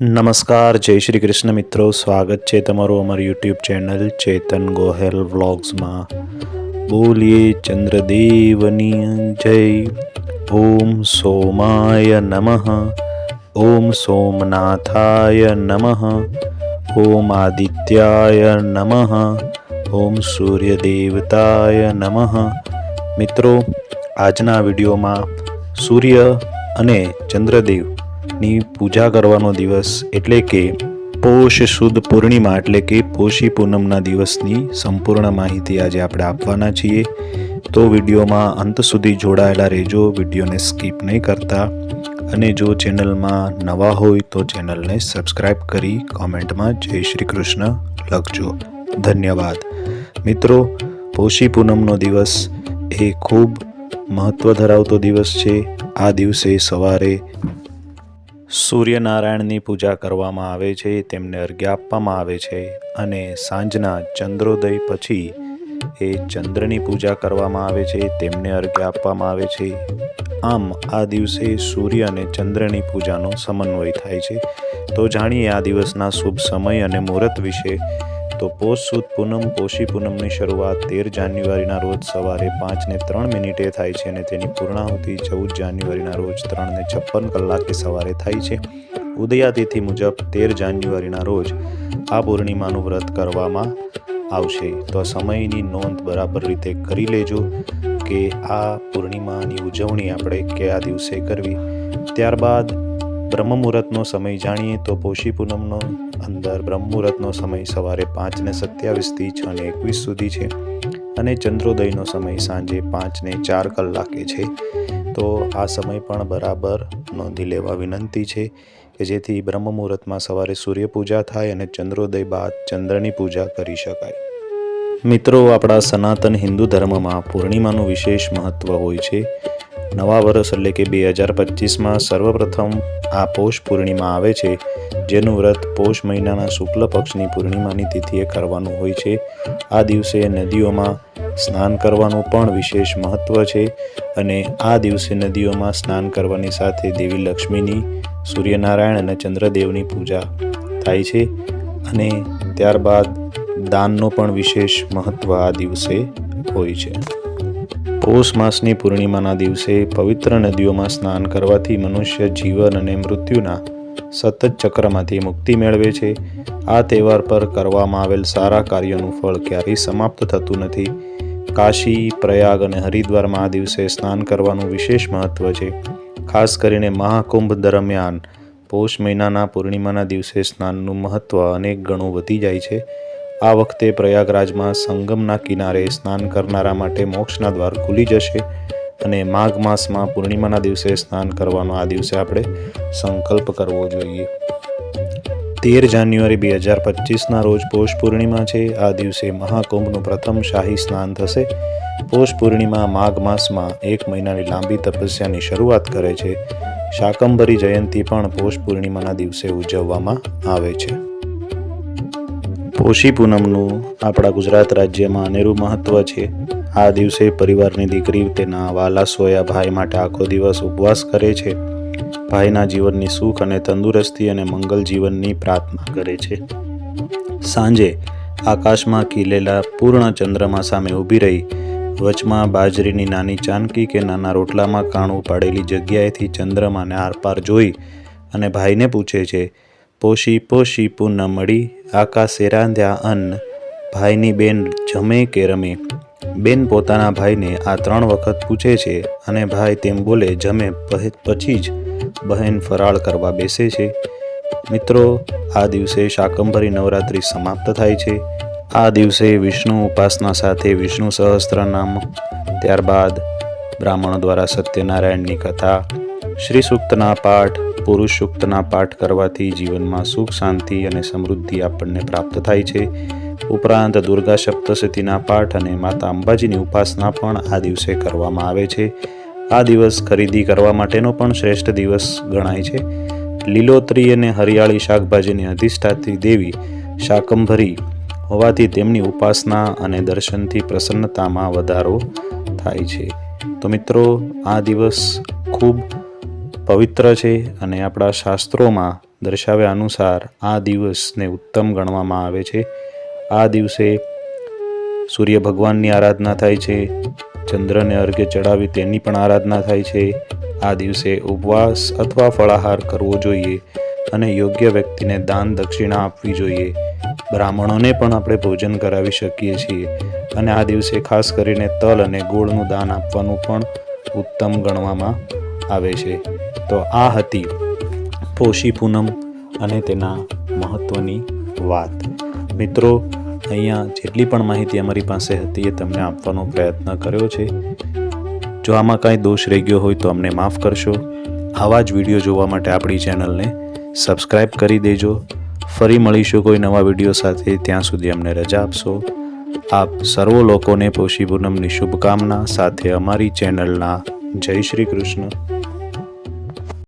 નમસ્કાર, જય શ્રી કૃષ્ણ મિત્રો. સ્વાગત છે તમારું અમારી યુટ્યુબ ચેનલ ચેતન ગોહેલ વ્લોગ્સમાં બોલીએ ચંદ્રદેવની જય. ઓમ સોમાય નમઃ. ઓમ સોમનાથાય નમઃ. ઓમ આદિત્યાય નમઃ. ઓમ સૂર્યદેવતાય નમઃ. મિત્રો, આજના વિડીયોમાં સૂર્ય અને ચંદ્રદેવની પૂજા કરવાનો દિવસ એટલે કે પોષ શુદ્ધ પૂર્ણિમા એટલે કે પોષી પૂનમના દિવસની સંપૂર્ણ માહિતી આજે આપણે આપવાના છીએ. તો વિડીયોમાં અંત સુધી જોડાયેલા રહેજો, વિડીયોને સ્કીપ નહીં કરતા. અને જો ચેનલમાં નવા હોય તો ચેનલને સબસ્ક્રાઇબ કરી કોમેન્ટમાં જય શ્રી કૃષ્ણ લખજો. ધન્યવાદ. મિત્રો, પોષી પૂનમનો દિવસ એ ખૂબ મહત્વ ધરાવતો દિવસ છે. આ દિવસે સવારે સૂર્યનારાયણની પૂજા કરવામાં આવે છે, તેમને અર્ઘ્ય આપવામાં આવે છે અને સાંજના ચંદ્રોદય પછી એ ચંદ્રની પૂજા કરવામાં આવે છે, તેમને અર્ઘ્ય આપવામાં આવે છે. આમ આ દિવસે સૂર્ય અને ચંદ્રની પૂજાનો સમન્વય થાય છે. તો જાણીએ આ દિવસના શુભ સમય અને મુહૂર્ત વિશે તો પોષ, સુદ, પૂનમ, પોષી, પૂનમની શરૂઆત તેર જાન્યુઆરીના રોજ સવારે પાંચને ત્રણ મિનિટે થાય છે અને તેની પૂર્ણાહુતિ ચૌદ જાન્યુઆરીના રોજ ત્રણ ને છપ્પન કલાકે સવારે થાય છે. ઉદયાતિથિ મુજબ તેર જાન્યુઆરીના રોજ આ પૂર્ણિમાનું વ્રત કરવામાં આવશે. તો સમયની નોંધ બરાબર રીતે કરી લેજો કે આ પૂર્ણિમાની ઉજવણી આપણે કયા દિવસે કરવી? ત્યારબાદ બ્રહ્મ મુહૂર્તનો સમય જાણીએ તો પોષી પૂનમનો અંદર બ્રહ્મ મુહૂર્તનો સમય સવારે પાંચ ને સત્યાવીસથી છ ને એકવીસ સુધી છે અને ચંદ્રોદયનો સમય સાંજે પાંચ ને ચાર કલાકે છે. તો આ સમય પણ બરાબર નોંધી લેવા વિનંતી છે કે જેથી બ્રહ્મ મુહૂર્તમાં સવારે સૂર્યપૂજા થાય અને ચંદ્રોદય બાદ ચંદ્રની પૂજા કરી શકાય. મિત્રો, આપણા સનાતન હિન્દુ ધર્મમાં પૂર્ણિમાનું વિશેષ મહત્વ હોય છે. નવા વર્ષ એટલે કે બે હજાર પચીસમાં સર્વપ્રથમ આ પૌષ પૂર્ણિમા આવે છે, જેનું વ્રત પૌષ મહિનાના શુક્લ પક્ષની પૂર્ણિમાની તિથિએ કરવાનું હોય છે. આ દિવસે નદીઓમાં સ્નાન કરવાનું પણ વિશેષ મહત્ત્વ છે અને આ દિવસે નદીઓમાં સ્નાન કરવાની સાથે દેવી લક્ષ્મીની સૂર્યનારાયણ અને ચંદ્રદેવની પૂજા થાય છે અને ત્યારબાદ દાનનો પણ વિશેષ મહત્ત્વ આ દિવસે હોય છે. પૌષ માસની પૂર્ણિમાના દિવસે પવિત્ર નદીઓમાં સ્નાન કરવાથી મનુષ્ય જીવન અને મૃત્યુના સતત ચક્રમાંથી મુક્તિ મેળવે છે. આ તહેવાર પર કરવામાં આવેલ સારા કાર્યોનું ફળ ક્યારેય સમાપ્ત થતું નથી. કાશી, પ્રયાગ અને હરિદ્વારમાં આ દિવસે સ્નાન કરવાનું વિશેષ મહત્વ છે. ખાસ કરીને મહાકુંભ દરમિયાન પૌષ મહિનાના પૂર્ણિમાના દિવસે સ્નાનનું મહત્વ અનેક ગણું વધી જાય છે. આ વખતે પ્રયાગરાજમાં સંગમના કિનારે સ્નાન કરનારા માટે મોક્ષના દ્વાર ખુલી જશે અને માઘ માસમાં પૂર્ણિમાના દિવસે સ્નાન કરવાનો આ દિવસે આપણે સંકલ્પ કરવો જોઈએ. તેર જાન્યુઆરી બે હજાર પચીસના રોજ પોષ પૂર્ણિમા છે. આ દિવસે મહાકુંભનું પ્રથમ શાહી સ્નાન થશે. પોષ પૂર્ણિમા માઘ માસમાં એક મહિનાની લાંબી તપસ્યાની શરૂઆત કરે છે. શાકંભરી જયંતી પણ પોષ પૂર્ણિમાના દિવસે ઉજવવામાં આવે છે. પોષી પૂનમનું આપણા ગુજરાત રાજ્યમાં અનેરું મહત્વ છે. આ દિવસે પરિવારની દીકરી તેના વાલા સોયા ભાઈ માટે આખો દિવસ ઉપવાસ કરે છે. ભાઈના જીવનની સુખ અને તંદુરસ્તી અને મંગલ જીવનની પ્રાર્થના કરે છે. સાંજે આકાશમાં ખીલેલા પૂર્ણ ચંદ્રમા સામે ઊભી રહી, વચમાં બાજરીની નાની ચાનકી કે નાના રોટલામાં કાણું પાડેલી જગ્યાએથી ચંદ્રમાને આરપાર જોઈ અને ભાઈને પૂછે છે પોષી પોષી પૂનમડી આકાશે રાંધ્યા અન્ન, ભાઈની બેન જમે કે રમે. બેન પોતાના ભાઈને આ ત્રણ વખત પૂછે છે અને ભાઈ તેમ બોલે, જમે પછી જ બહેન ફરાળ કરવા બેસે છે. મિત્રો, આ દિવસે શાકંભરી નવરાત્રિ સમાપ્ત થાય છે. આ દિવસે વિષ્ણુ ઉપાસના સાથે વિષ્ણુ સહસ્ત્રનામ. ત્યારબાદ બ્રાહ્મણો દ્વારા સત્યનારાયણની કથા, શ્રી સૂક્તના પાઠ પુરુષ સૂક્તના પાઠ કરવાથી જીવનમાં સુખ, શાંતિ અને સમૃદ્ધિ આપણને પ્રાપ્ત થાય છે. ઉપરાંત દુર્ગા સપ્તશતીના પાઠ અને માતા અંબાજીની ઉપાસના પણ આ દિવસે કરવામાં આવે છે. આ દિવસ ખરીદી કરવા માટેનો પણ શ્રેષ્ઠ દિવસ ગણાય છે. લીલોતરી અને હરિયાળી શાકભાજીની અધિષ્ઠાતી દેવી શાકંભરી હોવાથી તેમની ઉપાસના અને દર્શનથી પ્રસન્નતામાં વધારો થાય છે. તો મિત્રો, આ દિવસ ખૂબ પવિત્ર છે અને આપણા શાસ્ત્રોમાં દર્શાવ્યા અનુસાર આ દિવસને ઉત્તમ ગણવામાં આવે છે. આ દિવસે સૂર્ય ભગવાનની આરાધના થાય છે, ચંદ્રને અર્ઘ્ય ચડાવી તેની પણ આરાધના થાય છે. આ દિવસે ઉપવાસ અથવા ફળાહાર કરવો જોઈએ અને યોગ્ય વ્યક્તિને દાન દક્ષિણા આપવી જોઈએ. બ્રાહ્મણોને પણ આપણે ભોજન કરાવી શકીએ છીએ અને આ દિવસે ખાસ કરીને તલ અને ગોળનું દાન આપવાનું પણ ઉત્તમ ગણવામાં આવે છે. તો આ હતી પોષી પૂનમ અને તેના મહત્ત્વની વાત. મિત્રો, અહીંયા જેટલી પણ માહિતી અમારી પાસે હતી એ તમને આપવાનો પ્રયત્ન કર્યો છે. જો આમાં કાંઈ દોષ રહી ગયો હોય તો અમને માફ કરશો. આવા જ વીડિયો જોવા માટે આપણી ચેનલને સબસ્ક્રાઈબ કરી દેજો. ફરી મળીશું કોઈ નવા વીડિયો સાથે. ત્યાં સુધી અમને રજા આપશો. આપ સર્વ લોકોને પોષી પૂનમની શુભકામના સાથે અમારી ચેનલના જય શ્રી કૃષ્ણ.